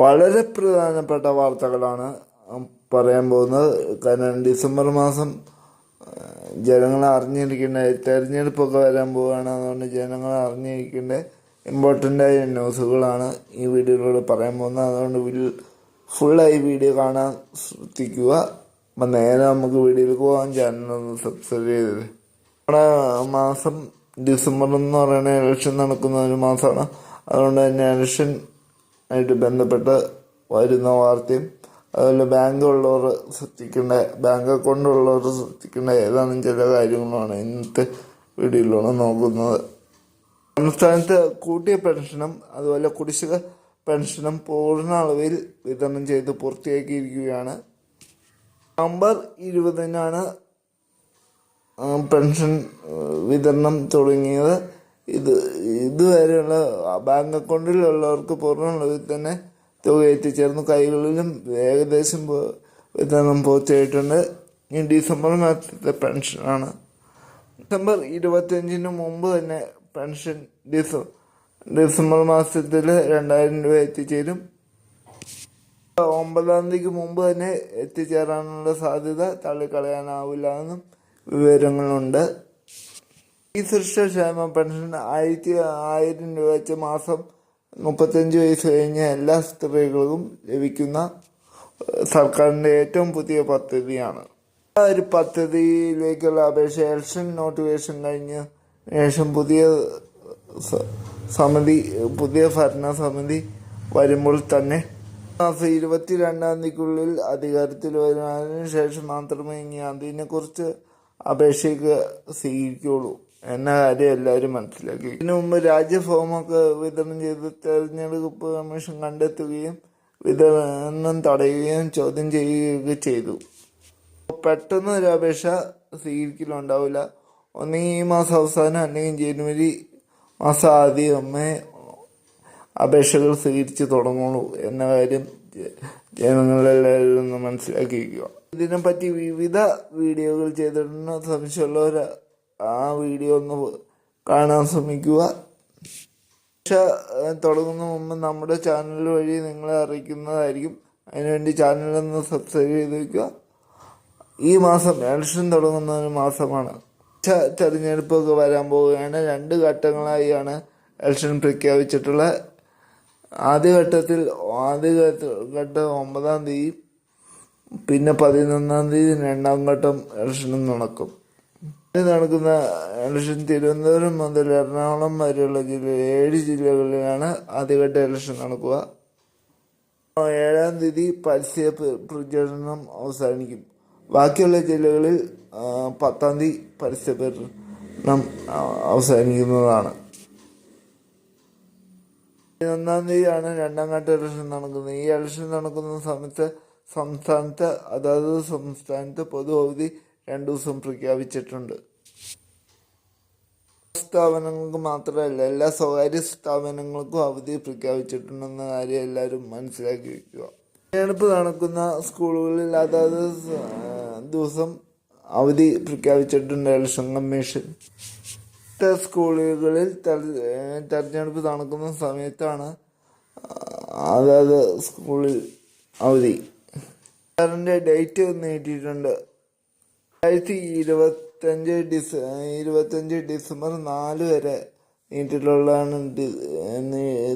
വളരെ പ്രധാനപ്പെട്ട വാർത്തകളാണ് പറയാൻ പോകുന്നത്. കാരണം ഡിസംബർ മാസം ജനങ്ങൾ അറിഞ്ഞിരിക്കേണ്ട തെരഞ്ഞെടുപ്പൊക്കെ വരാൻ പോവുകയാണ്. അതുകൊണ്ട് ജനങ്ങൾ അറിഞ്ഞിരിക്കേണ്ട ഇമ്പോർട്ടന്റായ ന്യൂസുകളാണ് ഈ വീഡിയോയിലൂടെ പറയാൻ പോകുന്നത്. അതുകൊണ്ട് വിൽ ഫുള്ളായി വീഡിയോ കാണാൻ ശ്രദ്ധിക്കുക. അപ്പം നേരെ നമുക്ക് വീഡിയോയിലേക്ക് പോകാൻ ഒന്ന് സബ്സ്ക്രൈബ് ചെയ്തത് നമ്മുടെ മാസം ഡിസംബർ എന്ന് പറയുന്ന ഇലക്ഷൻ നടക്കുന്ന ഒരു മാസമാണ്. അതുകൊണ്ട് തന്നെ ഇലക്ഷൻ ആയിട്ട് ബന്ധപ്പെട്ട് വരുന്ന വാർത്തയും അതുപോലെ ബാങ്ക് ഉള്ളവർ ശ്രദ്ധിക്കേണ്ട ബാങ്ക് അക്കൗണ്ട് ഉള്ളവർ ശ്രദ്ധിക്കേണ്ട ഏതാനും ചില കാര്യങ്ങളാണ് ഇന്നത്തെ വീഡിയോയിലൂടെ നോക്കുന്നത്. സംസ്ഥാനത്ത് കൂട്ടിയ പെൻഷനും അതുപോലെ കുടിശ്ശിക പെൻഷനും പൂർണ അളവിൽ വിതരണം ചെയ്ത് പൂർത്തിയാക്കിയിരിക്കുകയാണ്. നവംബർ ഇരുപതിനാണ് പെൻഷൻ വിതരണം തുടങ്ങിയത്. ഇത് ഇതുവരെയുള്ള ബാങ്ക് അക്കൗണ്ടിലുള്ളവർക്ക് പൂർണ അളവിൽ തന്നെ തുക എത്തിച്ചേർന്നു കൈകളിലും ഏകദേശം വിതരണം പൂർത്തിയായിട്ടുണ്ട് ഈ ഡിസംബർ മാസത്തെ പെൻഷനാണ്. ഡിസംബർ ഇരുപത്തിയഞ്ചിന് മുമ്പ് തന്നെ പെൻഷൻ ഡിസ ഡിസംബർ മാസത്തിൽ രണ്ടായിരം രൂപ എത്തിച്ചേരും. ഒമ്പതാം തീയതിക്ക് മുമ്പ് തന്നെ എത്തിച്ചേരാനുള്ള സാധ്യത തള്ളിക്കളയാനാവില്ല എന്നും വിവരങ്ങളുണ്ട്. ഈ സൃഷ്ട ക്ഷേമ പെൻഷൻ ആയിരത്തി ആയിരം രൂപ വെച്ച് മാസം മുപ്പത്തഞ്ച് വയസ്സ് കഴിഞ്ഞ എല്ലാ സ്ത്രീകൾക്കും ലഭിക്കുന്ന സർക്കാരിന്റെ ഏറ്റവും പുതിയ പദ്ധതിയാണ്. ആ ഒരു പദ്ധതിയിലേക്കുള്ള അപേക്ഷ എലക്ഷൻ നോട്ടിഫിക്കേഷൻ കഴിഞ്ഞ ശേഷം പുതിയ സമിതി പുതിയ ഭരണ സമിതി വരുമ്പോൾ തന്നെ മാസം ഇരുപത്തി രണ്ടാം തീയതിക്കുള്ളിൽ അധികാരത്തിൽ വരുന്നതിന് ശേഷം മാത്രമേ ഇനി അതിനെക്കുറിച്ച് അപേക്ഷയ്ക്ക് സ്വീകരിക്കുകയുള്ളൂ. എന്ന കാര്യം എല്ലാവരും മനസ്സിലാക്കി. ഇതിനു മുമ്പ് രാജ്യഫോമൊക്കെ വിതരണം ചെയ്ത് തെരഞ്ഞെടുപ്പ് കമ്മീഷൻ കണ്ടെത്തുകയും വിതരണം തടയുകയും ചോദ്യം ചെയ്യുകയൊക്കെ ചെയ്തു. പെട്ടെന്ന് ഒരു അപേക്ഷ സ്വീകരിക്കലുണ്ടാവില്ല. ഒന്നെങ്കിൽ ഈ മാസം അവസാനം അല്ലെങ്കിൽ ജനുവരി മാസം ആദ്യമേ അപേക്ഷകൾ സ്വീകരിച്ച് തുടങ്ങുള്ളൂ എന്ന കാര്യം ജനങ്ങളെല്ലാവരും ഒന്ന് മനസ്സിലാക്കിയിരിക്കുക. ഇതിനെപ്പറ്റി വിവിധ വീഡിയോകൾ ചെയ്തിട്ടുണ്ട്. സംശയമുള്ളവർ ആ വീഡിയോ ഒന്ന് കാണാൻ ശ്രമിക്കുക. പരീക്ഷ തുടങ്ങുന്ന മുമ്പ് നമ്മുടെ ചാനൽ വഴി നിങ്ങളെ അറിയിക്കുന്നതായിരിക്കും. അതിനുവേണ്ടി ചാനലൊന്ന് സബ്സ്ക്രൈബ് ചെയ്ത് വയ്ക്കുക ഈ മാസം ഇലക്ഷൻ തുടങ്ങുന്ന ഒരു മാസമാണ് തെരഞ്ഞെടുപ്പൊക്കെ വരാൻ പോവുകയാണ്. രണ്ട് ഘട്ടങ്ങളായാണ് ഇലക്ഷൻ പ്രഖ്യാപിച്ചിട്ടുള്ള ആദ്യഘട്ടത്തിൽ ആദ്യ ഘട്ടം ഒമ്പതാം തീയതി പിന്നെ പതിനൊന്നാം തീയതി രണ്ടാം ഘട്ടം ഇലക്ഷനും നടക്കും. നടക്കുന്ന ഇലക്ഷൻ തിരുവനന്തപുരം മുതൽ എറണാകുളം വരെയുള്ള ജില്ല ഏഴ് ജില്ലകളിലാണ് ആദ്യഘട്ട ഇലക്ഷൻ നടക്കുക. ഏഴാം തീയതി പരസ്യ പ്ര- പ്രചരണം അവസാനിക്കും. ബാക്കിയുള്ള ജില്ലകളിൽ പത്താം തീയതി പരസ്യ പ്രചരണം അവസാനിക്കുന്നതാണ്. ഒന്നാം തീയതിയാണ് രണ്ടാം ഘട്ട ഇലക്ഷൻ നടക്കുന്നത്. ഈ ഇലക്ഷൻ നടക്കുന്ന സമയത്ത് സംസ്ഥാനത്ത് അതാത് സംസ്ഥാനത്ത് പൊതു അവധി രണ്ടു ദിവസം പ്രഖ്യാപിച്ചിട്ടുണ്ട്. സ്ഥാപനങ്ങൾക്ക് മാത്രമല്ല എല്ലാ സ്വകാര്യ സ്ഥാപനങ്ങൾക്കും അവധി പ്രഖ്യാപിച്ചിട്ടുണ്ടെന്ന കാര്യം എല്ലാവരും മനസ്സിലാക്കി വയ്ക്കുക തെരഞ്ഞെടുപ്പ് നടക്കുന്ന സ്കൂളുകളിൽ അതാത് ദിവസം അവധി പ്രഖ്യാപിച്ചിട്ടുണ്ട് ഇലക്ഷൻ കമ്മീഷൻ. സ്കൂളുകളിൽ തെര- തെരഞ്ഞെടുപ്പ് നടക്കുന്ന സമയത്താണ് അതാത് സ്കൂളിൽ അവധി. സാറിന്റെ ഡേറ്റ് നീട്ടിയിട്ടുണ്ട്. രണ്ടായിരത്തി ഇരുപത്തഞ്ച് ഡിസ ഇരുപത്തഞ്ച് ഡിസംബർ നാല് വരെ നീട്ടിയിട്ടുള്ളതാണ്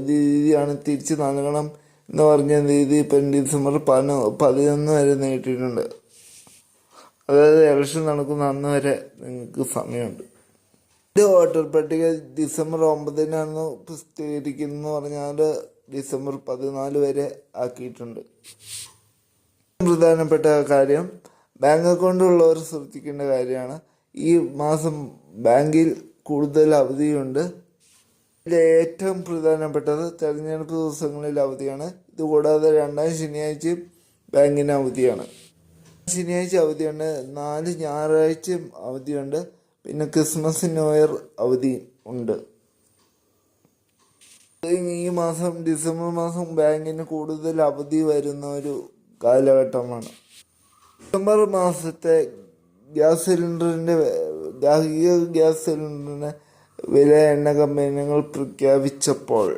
രീതിയാണ് തിരിച്ച് നൽകണം എന്ന് പറഞ്ഞ രീതി ഇപ്പം ഡിസംബർ പതിനൊ പതിനൊന്ന് വരെ നീട്ടിയിട്ടുണ്ട്. അതായത് ഇലക്ഷൻ നടക്കുന്ന അന്ന് വരെ നിങ്ങൾക്ക് സമയമുണ്ട്. ഇത് വോട്ടർ പട്ടിക ഡിസംബർ ഒമ്പതിനാണ് പ്രസിദ്ധീകരിക്കുന്നതെന്ന് പറഞ്ഞാൽ ഡിസംബർ പതിനാല് വരെ ആക്കിയിട്ടുണ്ട്. പ്രധാനപ്പെട്ട കാര്യം ബാങ്ക് അക്കൗണ്ട് ഉള്ളവർ ശ്രദ്ധിക്കേണ്ട കാര്യമാണ്. ഈ മാസം ബാങ്കിൽ കൂടുതൽ അവധിയുണ്ട്. ഇതിലെ ഏറ്റവും പ്രധാനപ്പെട്ടത് തെരഞ്ഞെടുപ്പ് ദിവസങ്ങളിൽ അവധിയാണ്. ഇതുകൂടാതെ രണ്ടാം ശനിയാഴ്ചയും ബാങ്കിന് അവധിയാണ്. ശനിയാഴ്ച അവധിയുണ്ട്. നാല് ഞായറാഴ്ച അവധിയുണ്ട്. പിന്നെ ക്രിസ്മസ് ന്യൂ ഇയർ അവധി ഉണ്ട്. ഈ മാസം ഡിസംബർ മാസം ബാങ്കിന് കൂടുതൽ അവധി വരുന്ന ഒരു കാലഘട്ടമാണ്. ഡിസംബർ മാസത്തെ ഗ്യാസ് സിലിണ്ടറിന്റെ ഗാർഹിക ഗ്യാസ് സിലിണ്ടറിന് വില എണ്ണ കമ്പനികൾ പ്രഖ്യാപിച്ചപ്പോൾ.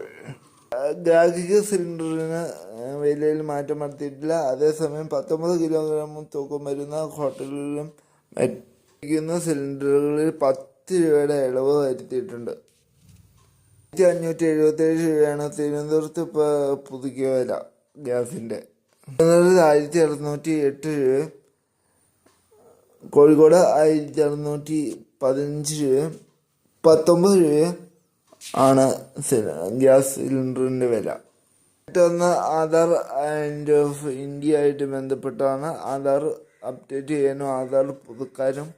ഗാർഹിക സിലിണ്ടറിന് വിലയിൽ മാറ്റം വരുത്തിയിട്ടില്ല. അതേസമയം പത്തൊമ്പത് കിലോഗ്രാം തൂക്കം വരുന്ന ഹോട്ടലുകളിലും മറ്റിരിക്കുന്ന സിലിണ്ടറുകളിൽ പത്ത് രൂപയുടെ ഇളവ് വരുത്തിയിട്ടുണ്ട്. ആയിരത്തി അഞ്ഞൂറ്റി എഴുപത്തി ഏഴ് രൂപയാണ് തിരുവനന്തപുരത്ത് ഇപ്പോൾ പുതുക്കിയ വില ഗ്യാസിന്റെ ആയിരത്തി അറുന്നൂറ്റി എട്ട് കോഴിക്കോട് ആയിരത്തി അറുന്നൂറ്റി പതിനഞ്ച് പത്തൊമ്പത് രൂപയും ആണ് ഗ്യാസ് സിലിണ്ടറിന്റെ വില. മറ്റൊന്ന് ആധാർ ആൻഡ് ഓഫ് ഇന്ത്യ ആയിട്ട് ബന്ധപ്പെട്ടാണ് ആധാർ അപ്ഡേറ്റ് ചെയ്യാനും ആധാർ പുതുക്കാനും.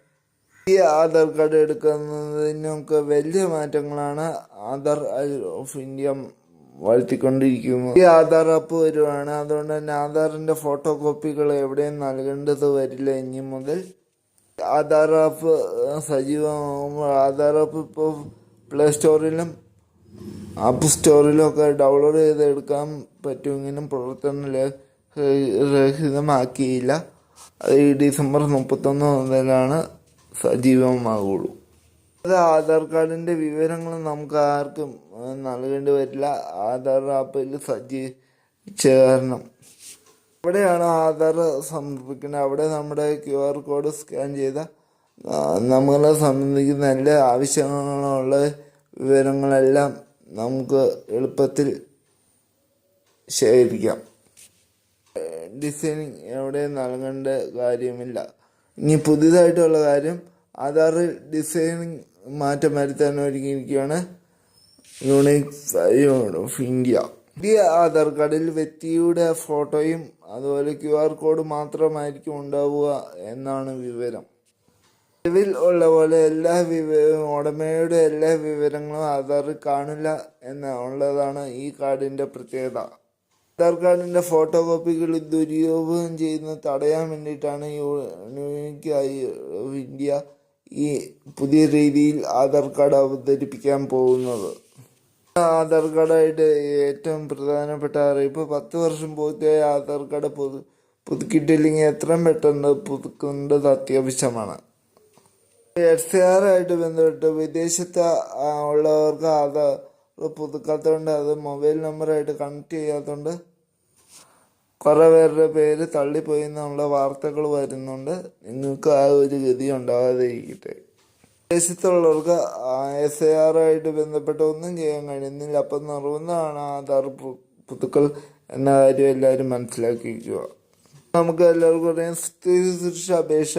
ഈ ആധാർ കാർഡ് എടുക്കുന്നതിനൊക്കെ വലിയ മാറ്റങ്ങളാണ് ആധാർ ഓഫ് ഇന്ത്യ വളർത്തിക്കൊണ്ടിരിക്കുന്നത് ഈ ആധാർ ആപ്പ് വരുവാണ്. അതുകൊണ്ട് തന്നെ ആധാറിന്റെ ഫോട്ടോ കോപ്പികൾ എവിടെയും നൽകേണ്ടത് വരില്ല ഇനി മുതൽ. ആധാർ ആപ്പ് സജീവമാകുമ്പോൾ ആധാർ ആപ്പ് ഇപ്പോൾ പ്ലേ സ്റ്റോറിലും ആപ്പ് സ്റ്റോറിലും ഒക്കെ ഡൗൺലോഡ് ചെയ്ത് എടുക്കാൻ പറ്റുമെങ്കിലും പ്രവർത്തന രഹിതമാക്കിയില്ല ഈ ഡിസംബർ മുപ്പത്തൊന്ന് മുതലാണ് സജീവമാകുള്ളൂ ആധാർ കാർഡിന്റെ വിവരങ്ങൾ നമുക്ക് ആർക്കും നൽകേണ്ടി വരില്ല. ആധാർ ആപ്പിൽ സജ്ജീകരിച്ച കാരണം. എവിടെയാണ് ആധാർ സമർപ്പിക്കുന്നത്. അവിടെ നമ്മുടെ ക്യു ആർ കോഡ് സ്കാൻ ചെയ്ത നമ്മളെ സംബന്ധിക്കുന്ന എല്ലാ ആവശ്യങ്ങളുള്ള വിവരങ്ങളെല്ലാം നമുക്ക് എളുപ്പത്തിൽ ശേഖരിക്കാം. ഡിസൈനിങ് എവിടെ നൽകേണ്ട കാര്യമില്ല. ഇനി പുതിയതായിട്ടുള്ള കാര്യം ആധാർ ഡിസൈനിങ് മാറ്റം വരുത്താൻ ഒരുങ്ങിയിരിക്കുകയാണ് യൂണിക് ഓഫ് ഇന്ത്യ പുതിയ ആധാർ കാർഡിൽ വ്യക്തിയുടെ ഫോട്ടോയും അതുപോലെ ക്യു ആർ കോഡ് മാത്രമായിരിക്കും ഉണ്ടാവുക എന്നാണ് വിവരം. നിലവിൽ ഉള്ള പോലെ എല്ലാ വിവ ഉടമയുടെ എല്ലാ വിവരങ്ങളും ആധാറിൽ കാണില്ല എന്ന ഉള്ളതാണ് ഈ കാർഡിന്റെ പ്രത്യേകത. ആധാർ കാർഡിന്റെ ഫോട്ടോ കോപ്പികൾ ദുരുപയോഗം ചെയ്യുന്നത് തടയാൻ വേണ്ടിയിട്ടാണ് യൂണിക് ഇന്ത്യ ഈ പുതിയ രീതിയിൽ ആധാർ കാർഡ് അവതരിപ്പിക്കാൻ പോകുന്നത്. ആധാർ കാർഡായിട്ട് ഏറ്റവും പ്രധാനപ്പെട്ട അറിയിപ്പ് പത്ത് വർഷം പൂർത്തിയായ ആധാർ കാർഡ് പുതു പുതുക്കിയിട്ടില്ലെങ്കിൽ എത്രയും പെട്ടെന്ന് പുതുക്കേണ്ടത് അത്യാവശ്യമാണ്. എഫ് സി ആറായിട്ട് ബന്ധപ്പെട്ട് വിദേശത്ത് ഉള്ളവർക്ക് ആധാർ പുതുക്കാത്തതുകൊണ്ട് അത് മൊബൈൽ നമ്പറായിട്ട് കണക്ട് ചെയ്യാത്തതുകൊണ്ട് കുറെ പേരുടെ പേര് തള്ളിപ്പോയി എന്നുള്ള വാർത്തകൾ വരുന്നുണ്ട്. നിങ്ങൾക്ക് ആ ഒരു ഗതി ഉണ്ടാകാതെ ഇരിക്കട്ടെ വിദേശത്തുള്ളവർക്ക് എസ് ഐ ആറുമായിട്ട് ബന്ധപ്പെട്ട ഒന്നും ചെയ്യാൻ കഴിയുന്നില്ല. അപ്പം നിർബന്ധമാണ് ആധാർ പുതുക്കൾ എന്ന കാര്യം എല്ലാവരും മനസ്സിലാക്കിയിരിക്കുക. നമുക്ക് എല്ലാവർക്കും അറിയാം സ്ത്രീ സുരക്ഷ അപേക്ഷ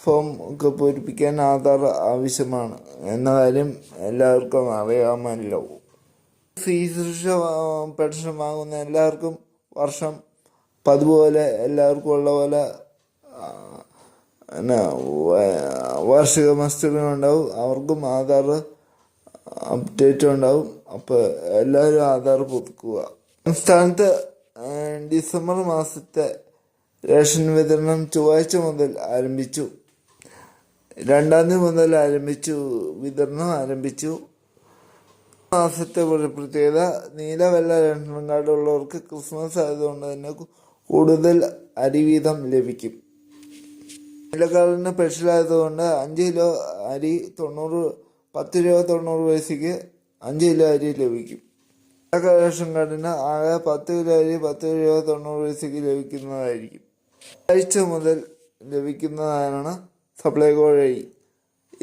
ഫോം ഒക്കെ പൂരിപ്പിക്കാൻ ആധാർ ആവശ്യമാണ്. എന്ന കാര്യം എല്ലാവർക്കും അറിയാമല്ലോ. സ്ത്രീ സുരക്ഷ പെൻഷൻ വാങ്ങുന്ന എല്ലാവർക്കും വർഷം പതുപോലെ എല്ലാവർക്കും ഉള്ള പോലെ എന്നാ വാർഷിക മസ്റ്ററിങ് ഉണ്ടാവും. അവർക്കും ആധാർ അപ്ഡേറ്റ് ഉണ്ടാവും. അപ്പോൾ എല്ലാവരും ആധാർ പുതുക്കുക. സംസ്ഥാനത്ത് ഡിസംബർ മാസത്തെ റേഷൻ വിതരണം ചൊവ്വാഴ്ച മുതൽ ആരംഭിച്ചു. രണ്ടാം തീയതി മുതൽ ആരംഭിച്ചു വിതരണം ആരംഭിച്ചു. മാസത്തെ പ്രത്യേകത നീല വെള്ള റേഷൻ കാർഡ് ഉള്ളവർക്ക് ക്രിസ്മസ് ആയതുകൊണ്ട് തന്നെ കൂടുതൽ അരി വീതം ലഭിക്കും. നീലക്കാർഡിന് സ്പെഷ്യൽ ആയതുകൊണ്ട് അഞ്ച് കിലോ അരി തൊണ്ണൂറ് പത്ത് രൂപ തൊണ്ണൂറ് പൈസയ്ക്ക് അഞ്ച് കിലോ അരി ലഭിക്കും. വെള്ള റേഷൻ കാർഡിന് ആകെ പത്ത് കിലോ അരി പത്ത് രൂപ തൊണ്ണൂറ് പൈസയ്ക്ക് ലഭിക്കുന്നതായിരിക്കും. ആഴ്ച മുതൽ ലഭിക്കുന്നതാണ് സപ്ലൈകോ വഴി.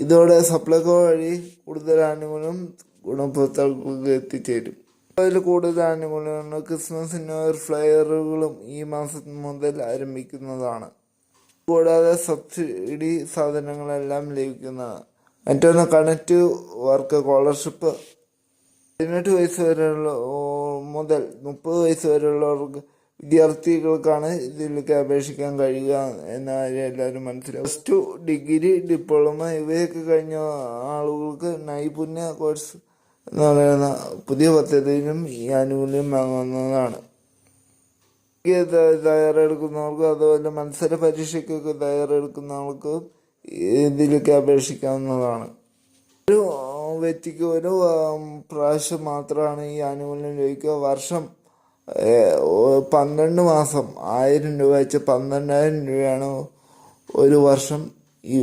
ഇതോടെ സപ്ലൈകോ വഴി കൂടുതൽ ആനുകൂല്യം ഗുണഭോക്താക്കൾക്ക് എത്തിച്ചേരും. അതിൽ കൂടുതൽ ആനുകൂല്യങ്ങൾ ക്രിസ്മസ് ന്യൂ ഫ്ലയറുകളും ഈ മാസം മുതൽ ആരംഭിക്കുന്നതാണ്. കൂടാതെ സബ്സിഡി സാധനങ്ങളെല്ലാം ലഭിക്കുന്നതാണ്. മറ്റൊന്ന് കണക്റ്റ് വർക്ക് സ്കോളർഷിപ്പ്. പതിനെട്ട് വയസ്സ് വരെയുള്ള മുതൽ മുപ്പത് വയസ്സ് വരെയുള്ളവർക്ക് വിദ്യാർത്ഥികൾക്കാണ് ഇതിലേക്ക് അപേക്ഷിക്കാൻ കഴിയുക എന്ന കാര്യം എല്ലാവരും മനസ്സിലാവും. പ്ലസ് ടു ഡിഗ്രി ഡിപ്ലോമ ഇവയൊക്കെ കഴിഞ്ഞ ആളുകൾക്ക് നൈപുണ്യ കോഴ്സ് എന്ന് പറയുന്ന പുതിയ പദ്ധതിയിലും ഈ ആനുകൂല്യം വാങ്ങുന്നതാണ്. തയ്യാറെടുക്കുന്നവർക്ക് അതുപോലെ മത്സര പരീക്ഷയ്ക്കൊക്കെ തയ്യാറെടുക്കുന്നവർക്ക് ഇതിലേക്ക് അപേക്ഷിക്കാവുന്നതാണ്. ഒരു വ്യക്തിക്ക് ഒരു പ്രാവശ്യം മാത്രമാണ് ഈ ആനുകൂല്യം ലഭിക്കുക. വർഷം പന്ത്രണ്ട് മാസം ആയിരം രൂപ വെച്ച് പന്ത്രണ്ടായിരം രൂപയാണ് ഒരു വർഷം ഈ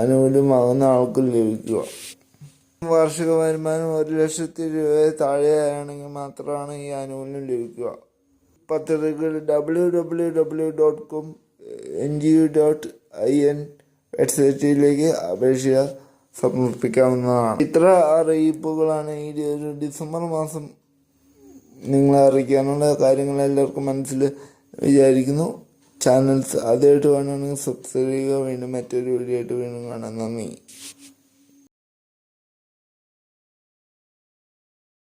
ആനുകൂല്യം വാങ്ങുന്ന ആൾക്ക് ലഭിക്കുക. വാർഷിക വരുമാനം ഒരു ലക്ഷത്തി രൂപയെ താഴെയാണെങ്കിൽ മാത്രമാണ് ഈ ആനുകൂല്യം ലഭിക്കുക. പദ്ധതികൾ W W W dot com N G U dot I N വെബ്സൈറ്റിലേക്ക് അപേക്ഷ സമർപ്പിക്കാവുന്നതാണ്. ഇത്ര അറിയിപ്പുകളാണ് ഈ ഒരു ഡിസംബർ മാസം നിങ്ങളെ അറിയിക്കാനുള്ള കാര്യങ്ങൾ എല്ലാവർക്കും മനസ്സിൽ വിചാരിക്കുന്നു. ചാനൽസ് ആദ്യമായിട്ട് വേണമെങ്കിൽ സബ്സ്ക്രൈബ് ചെയ്യുക. വീണ്ടും മറ്റൊരു വീഡിയോ ആയിട്ട് വീണ്ടും കാണാം. നന്ദി.